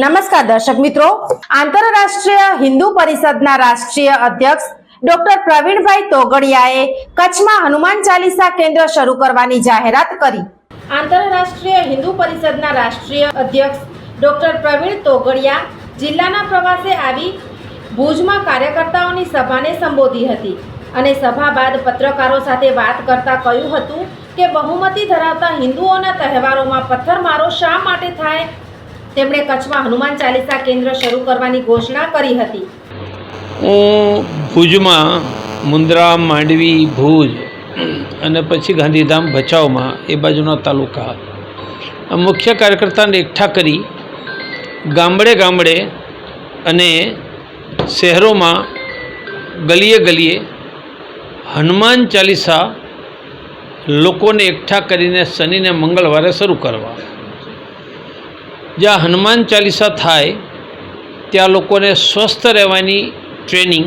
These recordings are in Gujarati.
નમસ્કાર દર્શક મિત્રો. આંતરરાષ્ટ્રીય હિન્દુ પરિષદના રાષ્ટ્રીય અધ્યક્ષ ડોક્ટર પ્રવીણભાઈ તોગડિયાએ કચ્છમાં હનુમાન ચાલીસા કેન્દ્ર શરૂ કરવાની જાહેરાત કરી. આંતરરાષ્ટ્રીય હિન્દુ પરિષદના રાષ્ટ્રીય અધ્યક્ષ ડોક્ટર પ્રવીણ તોગડિયા જિલ્લાના પ્રવાસે આવી ભુજમાં કાર્યકર્તાઓની સભાને સંબોધી હતી અને સભા બાદ પત્રકારો સાથે વાત કરતા કહ્યું હતું કે બહુમતી ધરાવતા હિન્દુઓના તહેવારોમાં પથ્થરમારો શા માટે થાય તેમણે કચ્છમાં હનુમાન ચાલીસા કેન્દ્ર શરૂ કરવાની ઘોષણા કરી હતી. હું ભુજમાં મુન્દ્રા માંડવી, ભુજ અને પછી ગાંધીધામ, ભચાઉમાં એ બાજુના તાલુકા. મુખ્ય કાર્યકર્તાને એકઠા કરી ગામડે ગામડે અને શહેરોમાં ગલીએ ગલીએ હનુમાન ચાલીસા લોકોને એકઠા કરીને શનિને મંગળવારે શરૂ કરવા. જ્યાં હનુમાન ચાલીસા થાય, ત્યાં લોકોને સ્વસ્થ રહેવાની ટ્રેનિંગ,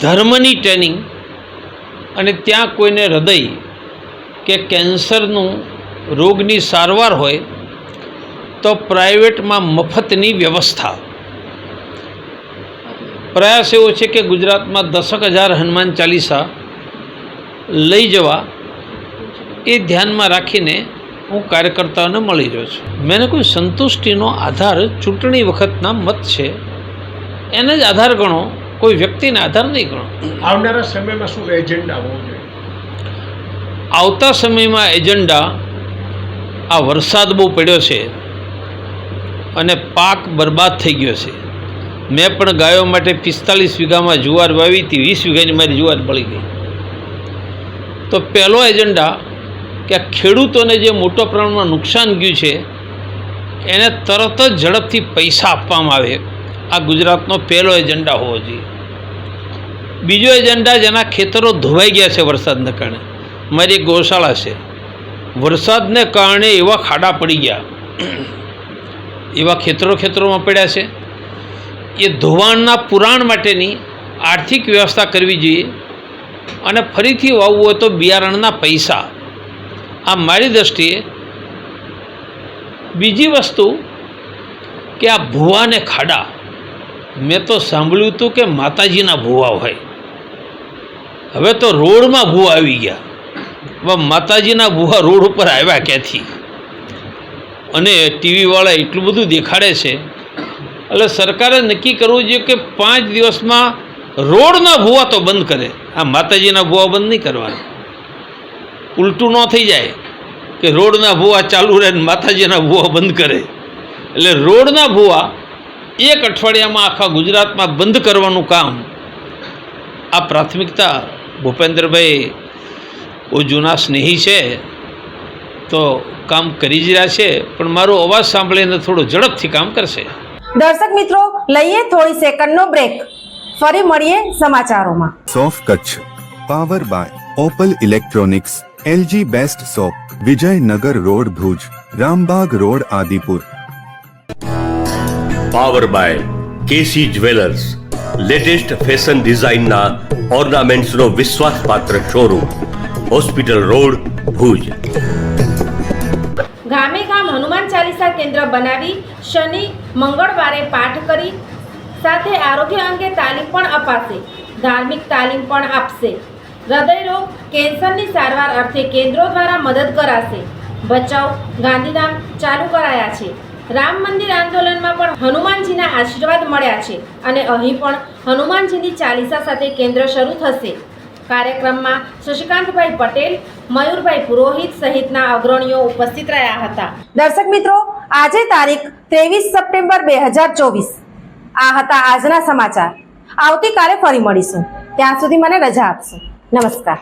ધર્મની ટ્રેનિંગ અને ત્યાં કોઈને હૃદય કે કેન્સરનું રોગની સારવાર હોય, તો પ્રાઇવેટમાં મફતની વ્યવસ્થા. પ્રયાસ એવો છે કે ગુજરાતમાં દસક હજાર હનુમાન ચાલીસા લઈ જવા, એ ધ્યાનમાં રાખીને હું કાર્યકર્તાઓને મળી રહ્યો છું. મેને કોઈ સંતુષ્ટિનો આધાર ચૂંટણી વખતના મત છે? એને જ આધાર ગણો. કોઈ વ્યક્તિને આધાર નહીં ગણો. આવનારા સમયમાં શું એજન્ડા હોવો જોઈએ? આવતા સમયમાં એજન્ડા આ વરસાદ બહુ પડ્યો છે અને પાક બરબાદ થઈ ગયો છે. મેં પણ ગાયો માટે પિસ્તાલીસ વીઘામાં જુવાર વાવી હતી વીસ વીઘાની મારી જુવાર બળી ગઈ. તો પહેલો એજન્ડા કે ખેડૂતોને જે મોટા પ્રમાણમાં નુકસાન ગયું છે, એને તરત જ ઝડપથી પૈસા આપવામાં આવે. આ ગુજરાતનો પહેલો એજન્ડા હોવો જોઈએ. બીજો એજન્ડા જેના ખેતરો ધોવાઈ ગયા છે વરસાદને કારણે. મારી એક ગૌશાળા છે. વરસાદને કારણે એવા ખાડા પડી ગયા. એવા ખેતરો ખેતરોમાં પડ્યા છે. એ ધોવાણના પુરાણ માટેની આર્થિક વ્યવસ્થા કરવી જોઈએ. અને ફરીથી વાવવું હોય તો બિયારણના પૈસા. આ મારી દૃષ્ટિએ બીજી વસ્તુ કે આ ભૂવાને ખાડા. મેં તો સાંભળ્યું હતું કે માતાજીના ભૂવા હોય. હવે તો રોડમાં ભૂવા આવી ગયા. માતાજીના ભૂવા રોડ ઉપર આવ્યા ક્યાંથી? અને ટીવીવાળા એટલું બધું દેખાડે છે. એટલે સરકારે નક્કી કરવું જોઈએ કે પાંચ દિવસમાં રોડના ભૂવા તો બંધ કરે. આ માતાજીના ભૂવા બંધ નહીં કરવાના. ઉલટું ન થઈ જાય કે રોડના ભૂવા ચાલુ રહે ને માતાજીના ભૂવા બંધ કરે. એટલે રોડના ભૂવા એક અઠવાડિયામાં આખા ગુજરાતમાં બંધ કરવાનું કામ આ પ્રાથમિકતા ભૂપેન્દ્રભાઈ બહુ જૂના સ્નેહી છે તો કામ કરી જ રહ્યા છે પણ મારો અવાજ સાંભળીને થોડું ઝડપથી કામ કરશે. દર્શક મિત્રો લઈએ થોડી સેકન્ડનો બ્રેક. ફરી મળીએ સમાચારોમાં. સોફ Kutch power by Opal electronics. LG best shop Vijaynagar road Bhuj Rambag road Adipur power by K C jewellers latest fashion ડિઝાઇનના ઓર્નામેન્ટ્સનો વિશ્વાસપાત્ર શોરૂમ હોસ્પિટલ રોડ ભુજ ગામે ગામ હનુમાન ચાલીસા કેન્દ્ર બનાવી શનિ મંગળવારે પાઠ કરી સાથે આરોગ્ય અંગે તાલીમ પણ અપાશે ધાર્મિક તાલીમ પણ આપશે. હૃદયરોગ કેન્સરની સારવાર અર્થે કેન્દ્રો દ્વારા મદદ કરાશે. ભચાઉ ગાંધીધામ ચાલુ કરાયા છે. રામ મંદિર આંદોલનમાં પણ હનુમાનજીના આશીર્વાદ મળ્યા છે અને અહીં પણ હનુમાનજીની ચાલીસા સાથે કેન્દ્ર શરૂ થશે. કાર્યક્રમમાં શશિકાંતભાઈ પટેલ, મયુરભાઈ પુરોહિત સહિતના અગ્રણીઓ ઉપસ્થિત રહ્યા હતા. દર્શક મિત્રો, આજે તારીખ ત્રેવીસ સપ્ટેમ્બર બે હજાર ચોવીસ. આ હતા આજના સમાચાર. આવતીકાલે ફરી મળીશું. ત્યાં સુધી મને રજા આપશો. નમસ્કાર